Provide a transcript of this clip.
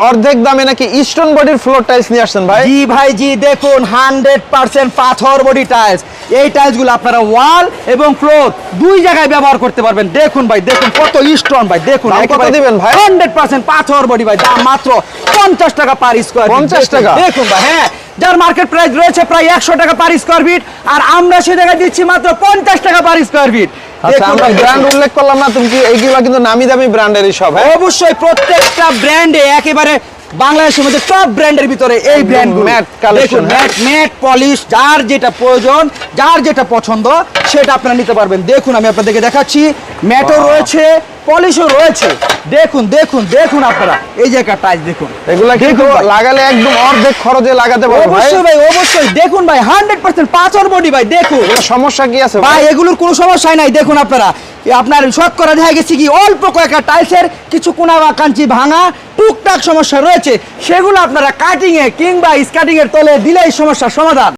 অর্ধেক দামে নাকি ইস্টন বডির ফ্লোর টাইলস নিয়ে আসছেন ভাই? জি ভাই জি দেখুন হান্ড্রেড পার্সেন্ট পাথর বডি টাইলস এই টাইলসগুলো আপনারা ওয়াল এবং ফ্লোর দুই জায়গায় ব্যবহার করতে পারবেন। দেখুন ভাই দেখুন কত স্ট্রং ভাই দেখুন কত দিবেন ভাই? হান্ড্রেড পার্সেন্ট পাথর বডি ভাই দাম মাত্র পঞ্চাশ টাকা পার স্কোয়ার 50 টাকা? দেখুন ভাই হ্যাঁ যার মার্কেট প্রাইস রয়েছে প্রায় একশো টাকা পার স্কোয়ার ফিট আর আমরা সে জায়গায় দিচ্ছি মাত্র পঞ্চাশ টাকা পার স্কোয়ার ফিট আচ্ছা আমরা ব্র্যান্ড উল্লেখ করলাম না তুমি কি এইগুলা কিন্তু নামি দামি ব্র্যান্ডেরই সব হ্যাঁ? অবশ্যই প্রত্যেকটা ব্র্যান্ডে একেবারে বাংলাদেশের মধ্যে টপ ব্র্যান্ডের ভিতরে এই ব্র্যান্ড ম্যাট হ্যাঁ? ম্যাট ম্যাট পলিশ যার যেটা প্রয়োজন যার যেটা পছন্দ সেটা আপনারা নিতে পারবেন। দেখুন আমি আপনাদেরকে দেখাচ্ছি ম্যাটও রয়েছে পলিশও রয়েছে। দেখুন দেখুন দেখুন আপনারা। এই যে একটা টাইস দেখুন। এগুলা কিন্তু লাগালে একদম অর্ধেক খরচে লাগাতে পারব ভাই। অবশ্যই ভাই অবশ্যই। দেখুন ভাই হান্ড্রেড পার্সেন্ট পাথর বডি ভাই দেখুন। সমস্যা কি আছে ভাই এগুলোর কোনো সমস্যাই নাই দেখুন আপনারা। আপনার শখ করা দেখা গেছে কি অল্প কয়েকটা টাইলসের কিছু কোনা বা কাঞ্চি ভাঙা টুকটাক সমস্যা রয়েছে। সেগুলো আপনারা কাটিং এ কিংবা স্কাটিং এর তলে দিলেই সমস্যার সমাধান।